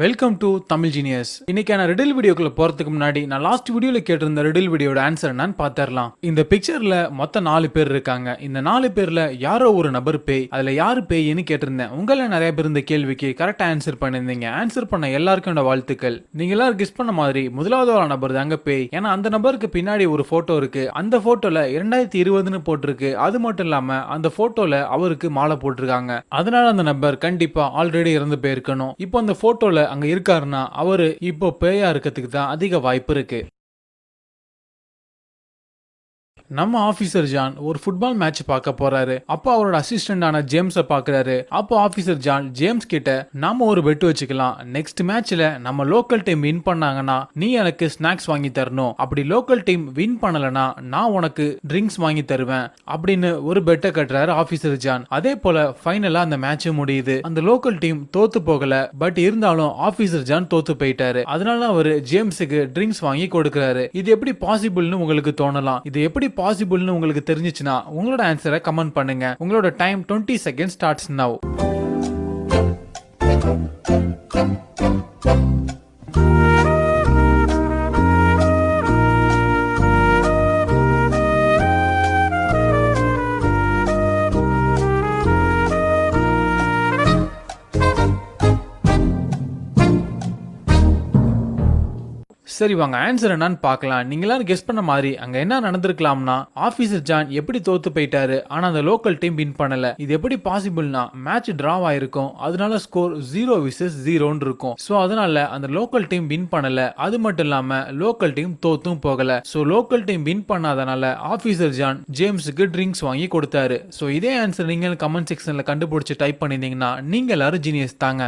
Welcome to Tamil genius இன்னைக்கான riddle வீடியோக்குள்ள போறதுக்கு முன்னாடி நான் லாஸ்ட் வீடியோல கேட்டிருந்த ரிடில் வீடியோட ஆன்சர் என்னன்னு பாத்திரலாம் இந்த பிக்சர்ல மொத்தம் நாலு பேர் இருக்காங்க. இந்த நாலு பேர்ல யாரோ ஒரு நபர் பேய் அதுல யாரு பேய்னு கேட்டிருந்தேன். உங்கள நிறைய பேர் இந்த கேள்விக்கு கரெக்டா ஆன்சர் பண்ணிருந்தீங்க ஆன்சர் பண்ண எல்லாருக்கும் என்னோட வாழ்த்துக்கள். நீங்க எல்லாரும் கிஸ் பண்ண மாதிரி முதலாவது நபர் தாங்க பேய். ஏன்னா அந்த நபருக்கு பின்னாடி ஒரு போட்டோ இருக்கு. அந்த போட்டோல இரண்டாயிரத்தி இருபதுன்னு போட்டிருக்கு. அது மட்டும் இல்லாம அந்த போட்டோல அவருக்கு மாலை போட்டிருக்காங்க. அதனால அந்த நபர் கண்டிப்பா ஆல்ரெடி இறந்து போயிருக்கணும். இப்போ அந்த போட்டோல அங்க இருக்காருன்னா அவரு இப்போ பேயா இருக்கிறதுக்கு தான் அதிக வாய்ப்பு இருக்கு. நம்ம ஆபீசர் ஜான் ஒரு ஃபுட்பால் மேட்ச் பார்க்க போறாரு. அப்போ அவரோட அசிஸ்டண்டான ஜேம்ஸை பாக்குறாரு அப்போ ஆபீசர் ஜான் ஜேம்ஸ் கிட்ட நாம ஒரு பெட் வச்சுக்கலாம். நெக்ஸ்ட் மேட்ச்ல நம்ம லோக்கல் டீம் வின் பண்ணாங்கன்னா நீ எனக்கு ஸ்நாக்ஸ் வாங்கி தரணும். அப்படி லோக்கல் டீம் வின் பண்ணலனா நான் உனக்கு ட்ரிங்க்ஸ் வாங்கி தருவேன். அப்படின்னு ஒரு பெட்டை கட்டுறாரு ஆபீசர் ஜான் அதே போல ஃபைனலா அந்த மேட்ச் முடியுது. அந்த லோக்கல் டீம் தோத்து போகல. பட் இருந்தாலும் ஆபீசர் ஜான் தோத்து போயிட்டாரு. அதனால அவர் ஜேம்ஸுக்கு ட்ரிங்க்ஸ் வாங்கி கொடுக்கிறாரு. இது எப்படி பாசிபிள்னு உங்களுக்கு தோணலாம். இது எப்படி பாசிபிள்னு உங்களுக்கு தெரிஞ்சுச்சுன்னா உங்களோட ஆன்சரை கமெண்ட் பண்ணுங்க. உங்களோட time twenty second starts now சரி வாங்க ஆன்சர் என்னன்னு பார்க்கலாம். நீங்களாம் கெஸ் பண்ண மாதிரி. அங்க என்ன நடந்திருக்கலாம்னா ஆபீசர் ஜான் எப்படி தோத்து போயிட்டாரு ஆனா அந்த லோக்கல் டீம் வின் பண்ணல. இது எப்படி பாசிபிள்னா மேட்ச் டிராவ் ஆயிருக்கும். அதனால ஸ்கோர் ஜீரோ விசஸ் ஜீரோன்னு இருக்கும். சோ அதனால அந்த லோக்கல் டீம் வின் பண்ணல. அது மட்டும் இல்லாம லோக்கல் டீம் தோத்தும் போகல. சோ லோக்கல் டீம் வின் பண்ணாதனால ஆபீசர் ஜான் ஜேம்ஸுக்கு ட்ரிங்க்ஸ் வாங்கி கொடுத்தாரு. சோ இதே ஆன்சர் நீங்க கமெண்ட் செக்ஷன்ல கண்டுபிடிச்சு டைப் பண்ணிருந்தீங்கன்னா நீங்க எல்லாரும் ஜீனியஸ் தாங்க.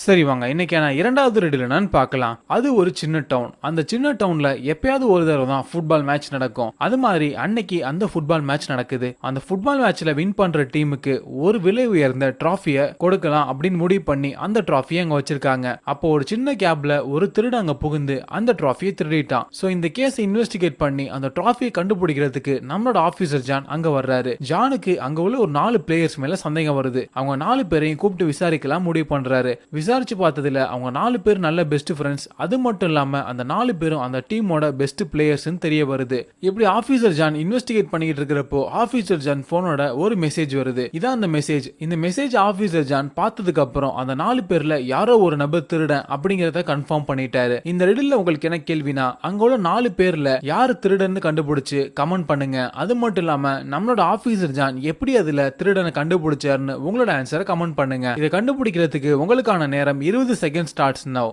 சரி வாங்க இன்னைக்கான இரண்டாவது ரெடில் என்னன்னு பார்க்கலாம். அது ஒரு சின்ன டவுன் அந்த சின்ன டவுன்ல எப்பயாவது ஒரு தடவை தான் ஃபுட்பால் மேட்ச் நடக்கும். அது மாதிரி அன்னைக்கு அந்த ஃபுட்பால் மேட்ச் நடக்குது. அந்த ஃபுட்பால் மேட்ச்ல வின் பண்ற டீமுக்கு ஒரு விலை உயர்ந்த டிராஃபியை கொடுக்கலாம் அப்படின்னு முடிவு பண்ணி அந்த டிராஃபியை அங்க வச்சிருக்காங்க. அப்போ ஒரு சின்ன கேப்ல ஒரு திருடு அங்க புகுந்து அந்த டிராஃபியை திருடிட்டான். ஸோ இந்த கேஸ் இன்வெஸ்டிகேட் பண்ணி அந்த டிராஃபியை கண்டுபிடிக்கிறதுக்கு நம்மளோட ஆபீசர் ஜான் அங்க வர்றாரு. ஜானுக்கு அங்க உள்ள ஒரு நாலு பிளேயர்ஸ் மேல சந்தேகம் வருது. அவங்க நாலு பேரையும் கூப்பிட்டு விசாரிக்கலாம் முடிவு பண்றாரு. விசாரிச்சு பார்த்ததுல அவங்க நாலு பேர் நல்ல பெஸ்ட் ஃப்ரெண்ட்ஸ் அது மட்டும் இல்லாமல் அந்த நாலு பேரும் அந்த டீமோட பெஸ்ட் பிளேயர்ஸ்னு தெரிய வருது. இப்படி ஆஃபீஸர் ஜான் இன்வெஸ்டிகேட் பண்ணிட்டு இருக்கிறப்போ ஆஃபீஸர் ஜான் போனோட ஒரு மெசேஜ் வருது. இதான் அந்த மெசேஜ் இந்த மெசேஜ் ஆஃபீஸர் ஜான் பார்த்ததுக்கு அப்புறம் அந்த நாலு பேர்ல யாரோ ஒரு நபர் திருடன் அப்படிங்கறத கன்ஃபார்ம் பண்ணிட்டாரு. இந்த ரெடில் உங்களுக்கு என்ன கேள்வினா அங்க உள்ள நாலு பேர்ல யாரு திருடன்னு கண்டுபிடிச்சு கமெண்ட் பண்ணுங்க. அது மட்டும் இல்லாம நம்மளோட ஆபீசர் ஜான் எப்படி அதுல திருடனை கண்டுபிடிச்சாருன்னு உங்களோட ஆன்சரை கமெண்ட் பண்ணுங்க. இதை கண்டுபிடிக்கிறதுக்கு உங்களுக்கான நேரம் இருபது செகண்ட் ஸ்டார்ட்ஸ் நவ்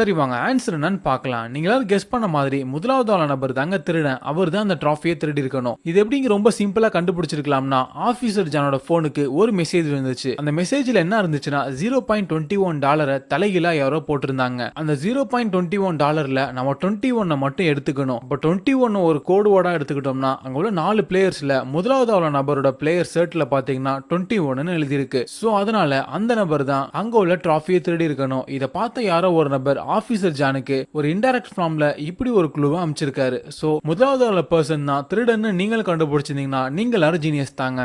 சரி வாங்க ஆன்சர் என்னன்னு பார்க்கலாம். நீங்களாவது கெஸ் பண்ண மாதிரி முதலாவது ஆள நபர் தாங்க திருடன். அவர் தான் அந்த ட்ராஃபியை திருடி இருக்கணும். இது எப்படிங்க ரொம்ப சிம்பிளா கண்டுபிடிச்சிருக்கலாம்னா ஆபீசர் ஜானோட போனுக்கு ஒரு மெசேஜ் இருந்துச்சு. அந்த மெசேஜ்ல என்ன இருந்துச்சுன்னா ஜீரோ பாயிண்ட் டுவெண்ட்டி ஒன் டாலரை தலைகீழா யாரோ போட்டிருந்தாங்க. அந்த ஜீரோ பாயிண்ட் டுவெண்ட்டி ஒன் டாலர்ல நம்ம டுவெண்ட்டி ஒன்னை மட்டும் எடுத்துக்கணும். இப்போ டுவெண்ட்டி ஒன் ஒரு கோடு வேர்டா எடுத்துக்கிட்டோம்னா அங்க உள்ள நாலு பிளேயர்ஸ்ல முதலாவது ஆள நபரோட பிளேயர் ஷர்ட்ல பாத்தீங்கன்னா டுவெண்ட்டி ஒன்னு எழுதியிருக்கு. ஸோ அதனால அந்த நபர் தான் அங்க உள்ள ட்ராஃபியை திருடி இருக்கணும். இதை பார்த்த யாரோ ஒரு நபர் ஆபீசர் ஜானுக்கு ஒரு இன்டைரக்ட் ஃபார்ம்ல இப்படி ஒரு குழுவை அமைச்சிருக்காரு. சோ முதலாவது பர்சன் தான் திருடன்னு நீங்கள் கண்டுபிடிச்சிருந்தீங்கன்னா நீங்க எல்லாரும் ஜீனியஸ் தாங்க.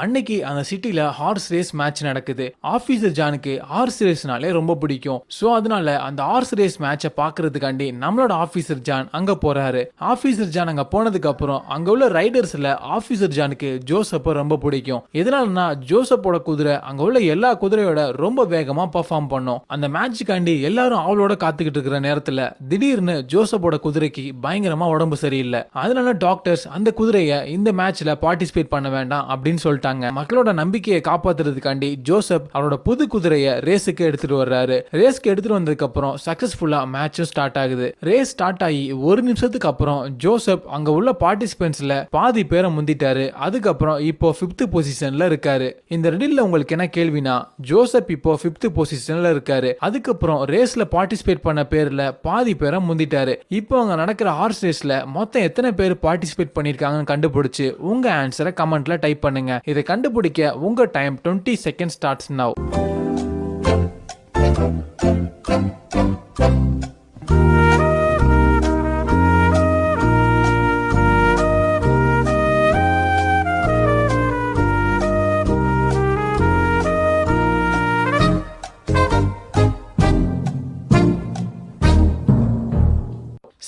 அன்னைக்கு அந்த சிட்டில ஹார்ஸ் ரேஸ் மேட்ச் நடக்குது. ஆபீசர் ஜானுக்கு ஹார்ஸ் ரேஸ்னாலே ரொம்ப பிடிக்கும். சோ அதனால அந்த ஹார்ஸ் ரேஸ் மேட்சை பாக்குறதுக்காண்டி நம்மளோட ஆபீசர் ஜான் அங்க போறாரு. ஆபீசர் ஜான் அங்க போனதுக்கு அப்புறம் அங்க உள்ள ரைடர்ஸ்ல ஆபீசர் ஜானுக்கு ஜோசப்ப ரொம்ப பிடிக்கும். எதனாலனா ஜோசப்போட குதிரை அங்க உள்ள எல்லா குதிரையோட ரொம்ப வேகமா பெர்ஃபார்ம் பண்ணும். அந்த மேட்சுக்காண்டி எல்லாரும் அவளோட காத்துக்கிட்டு இருக்கிற நேரத்துல திடீர்னு ஜோசப்போட குதிரைக்கு பயங்கரமா உடம்பு சரியில்லை. அதனால டாக்டர்ஸ் அந்த குதிரையை இந்த மேட்ச்ல பார்ட்டிசிபேட் பண்ண வேண்டாம் அப்படின்னு சொல்லிட்டு வந்துட்டாங்க மக்களோட நம்பிக்கையை காப்பாத்துறதுக்காண்டி ஜோசப் அவரோட புது குதிரையை ரேஸுக்கு எடுத்துட்டு வர்றாரு. ரேஸ்க்கு எடுத்துட்டு வந்ததுக்கு அப்புறம் சக்சஸ்ஃபுல்லா மேட்சும் ஸ்டார்ட் ஆகுது. ரேஸ் ஸ்டார்ட் ஆகி ஒரு நிமிஷத்துக்கு அப்புறம் ஜோசப் அங்க உள்ள பார்ட்டிசிபென்ட்ஸ்ல பாதி பேரை முந்திட்டாரு. அதுக்கப்புறம் இப்போ பிப்த் பொசிஷன்ல இருக்காரு. இந்த ரெடில்ல உங்களுக்கு என்ன கேள்வினா ஜோசப் இப்போ பிப்த் பொசிஷன்ல இருக்காரு. அதுக்கப்புறம் ரேஸ்ல பார்ட்டிசிபேட் பண்ண பேர்ல பாதி பேரை முந்திட்டாரு. இப்போ அங்க நடக்கிற ஹார்ஸ் ரேஸ்ல மொத்தம் எத்தனை பேர் பார்ட்டிசிபேட் பண்ணிருக்காங்கன்னு கண்டுபிடிச்சு உங்க ஆன்சரை கமெண்ட்ல டைப் பண்ணுங்க. இதை கண்டுபிடிக்க உங்க டைம் 20 செகண்ட் ஸ்டார்ட்ஸ் நவ்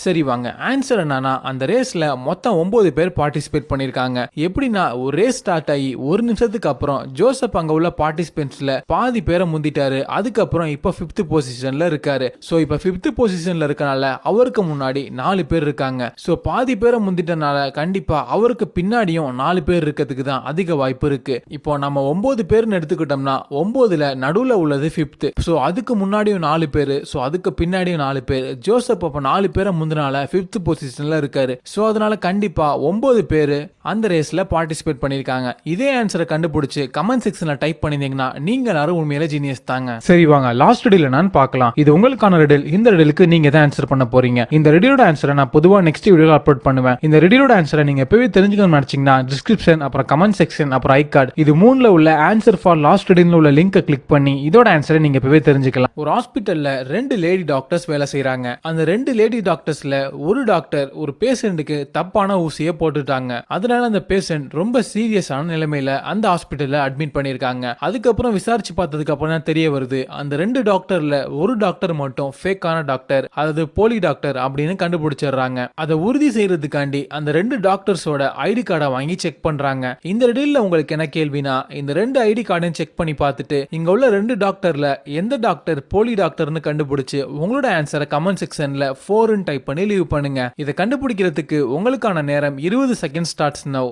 சரி வாங்க. ஆன்சர் என்னன்னா அந்த ரேஸ்ல மொத்தம் ஒன்பது பேர் பார்ட்டிசிபேட் பண்ணிருக்காங்க. எப்படின்னா ஒரு ரேஸ் ஸ்டார்ட் ஆகி ஒரு நிமிஷத்துக்கு அப்புறம் ஜோசப் அங்க உள்ள பார்ட்டிசிபென்ட்ஸ்ல பாதி பேரை முந்திட்டாரு. அதுக்கப்புறம் இப்போ ஃபிஃப்த் பொசிஷன்ல இருக்காரு. ஸோ இப்போ ஃபிஃப்த் பொசிஷன்ல இருக்கனால அவருக்கு முன்னாடி நாலு பேர் இருக்காங்க. ஸோ பாதி பேரை முந்திட்டனால கண்டிப்பா அவருக்கு பின்னாடியும் நாலு பேர் இருக்கிறதுக்கு தான் அதிக வாய்ப்பு இருக்கு. இப்போ நம்ம ஒன்பது பேர்னு எடுத்துக்கிட்டோம்னா ஒன்பதுல நடுவுல உள்ளது ஃபிஃப்த் ஸோ அதுக்கு முன்னாடியும் நாலு பேர். ஸோ அதுக்கு பின்னாடியும் நாலு பேர். ஜோசப் அப்போ நாலு பேரை அதனால ஃபிஃப்த் பொசிஷன்ல இருக்காரு. ஸோ அதனால கண்டிப்பா ஒன்பது பேர் அந்த ரேஸ்ல பார்ட்டிசிபேட் பண்ணிருக்காங்க இதே ஆன்சரை கண்டுபிடிச்சு கமெண்ட் செக்ஷன்ல டைப் பண்ணிருந்தீங்கன்னா நீங்க எல்லாரும் உண்மையில ஜீனியஸ் தாங்க. சரி வாங்க. லாஸ்ட் ரெடியில் நான் பார்க்கலாம். இது உங்களுக்கான ரெடில் இந்த ரெடிலுக்கு நீங்க தான் ஆன்சர் பண்ண போறீங்க. இந்த ரெடியோட ஆன்சரை நான் பொதுவாக நெக்ஸ்ட் வீடியோல அப்லோட் பண்ணுவேன். இந்த ரெடியோட ஆன்சரை நீங்க எப்பவே தெரிஞ்சுக்கணும்னு நினைச்சீங்கன்னா டிஸ்கிரிப்ஷன் அப்புறம் கமெண்ட் செக்ஷன் அப்புறம் ஐ கார்டு இது மூணுல உள்ள ஆன்சர் ஃபார் லாஸ்ட் ரெடியில் உள்ள லிங்கை கிளிக் பண்ணி இதோட ஆன்சரை நீங்க எப்பவே தெரிஞ்சுக்கலாம். ஒரு ஹாஸ்பிட்டல்ல ரெண்டு லேடி டாக்டர்ஸ் வேலை செய்யறாங்க அந்த ரெண்டு லேடி டாக்டர்ஸ்ல ஒரு டாக்டர் ஒரு பேஷண்ட்டுக்கு தப்பான ஊசியை போட்டுட்டாங்க. அதனால அந்த பேஷண்ட் ரொம்ப சீரியஸான நிலைமையில அந்த ஹாஸ்பிட்டல்ல அட்மிட் பண்ணியிருக்காங்க. அதுக்கப்புறம் விசாரிச்சு பார்த்ததுக்கு அப்புறம் தான் தெரிய வருது அந்த ரெண்டு டாக்டர்ல ஒரு டாக்டர் மட்டும் ஃபேக்கான டாக்டர் அதாவது போலி டாக்டர் அப்படின்னு கண்டுபிடிச்சிடுறாங்க. அதை உறுதி செய்யறதுக்காண்டி அந்த ரெண்டு டாக்டர்ஸோட ஐடி கார்டை வாங்கி செக் பண்றாங்க. இந்த இடையில உங்களுக்கு என்ன கேள்வினா இந்த ரெண்டு ஐடி கார்டையும் செக் பண்ணி பார்த்துட்டு இங்க உள்ள ரெண்டு டாக்டர்ல எந்த டாக்டர் போலி டாக்டர்னு கண்டுபிடிச்சு உங்களோட ஆன்சரை கமெண்ட் செக்ஷன்ல ஃபோர்னு டைப் பண்ணி லீவ் பண்ணுங்க. இதை கண்டுபிடிக்கிறதுக்கு உங்களுக்கான நேரம் இருபது செகண்ட் ஸ்டார்ட்ஸ் நவ்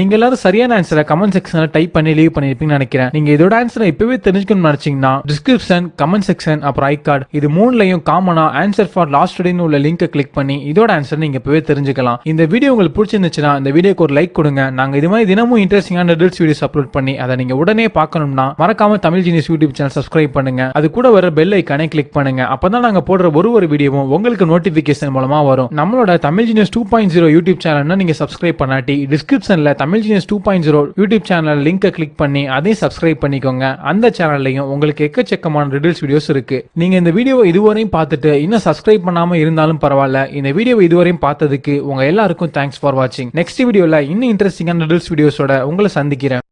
நீங்க எல்லாரும் சரியான ஆன்சரை கமெண்ட் செக்ஷன்ல டைப் பண்ணி லீவ் பண்ணிருப்பீங்கன்னு நினைக்கிறேன். நீங்க இதோட ஆன்சரை இப்பவே தெரிஞ்சுக்கணும்னு நினைச்சீங்கன்னா டிஸ்கிரிப்ஷன் கமெண்ட் செக்ஷன் அப்புறம் ஐ கார்டு இது மூணுலையும் காமனா ஆன்சர் ஃபார் லாஸ்ட் ஸ்டடின்னு உள்ள லிங்கை கிளிக் பண்ணி இதோட ஆன்சர் நீங்க இப்பவே தெரிஞ்சுக்கலாம். இந்த வீடியோ உங்களுக்கு பிடிச்சிருந்துச்சுன்னா இந்த வீடியோக்கு ஒரு லைக் கொடுங்க. நாங்க இது மாதிரி தினமும் இன்ட்ரெஸ்டிங்கான ரில்ஸ் வீடியோஸ் அப்லோட் பண்ணி அதை நீங்க உடனே பார்க்கணும்னா மறக்காம Tamil genius YouTube channel subscribe பண்ணுங்க. அது கூட வர பெல் ஐக்கானே கிளிக் பண்ணுங்க. அப்பதான் நாங்க போடுற ஒரு ஒரு வீடியோவும் உங்களுக்கு நோட்டிபிகேஷன் மூலமா வரும். நம்மளோட Tamil genius two point zero YouTube சேனல்னா நீங்க சப்ஸ்கிரைப் பண்ணாட்டி டிஸ்கிரிப்ஷன்ல Tamil genius two point zero YouTube channel லிங்கை கிளிக் பண்ணி அதையும் சப்ஸ்கிரைப் பண்ணிக்கோங்க. அந்த சேனல்லையும் உங்களுக்கு எக்கச்சக்கமான ரிடில்ஸ் வீடியோஸ் இருக்கு. நீங்க இந்த வீடியோவை இதுவரையும் பார்த்துட்டு இன்னும் சப்ஸ்கிரைப் பண்ணாம இருந்தாலும் பரவாயில்ல. இந்த வீடியோவை இதுவரையும் பார்த்ததுக்கு உங்க எல்லாருக்கும் தேங்க்ஸ் ஃபார் வாட்சிங் நெக்ஸ்ட் வீடியோல இன்னும் இன்ட்ரெஸ்டிங்கான ரிடில்ஸ் வீடியோஸோட உங்களை சந்திக்கிறேன்.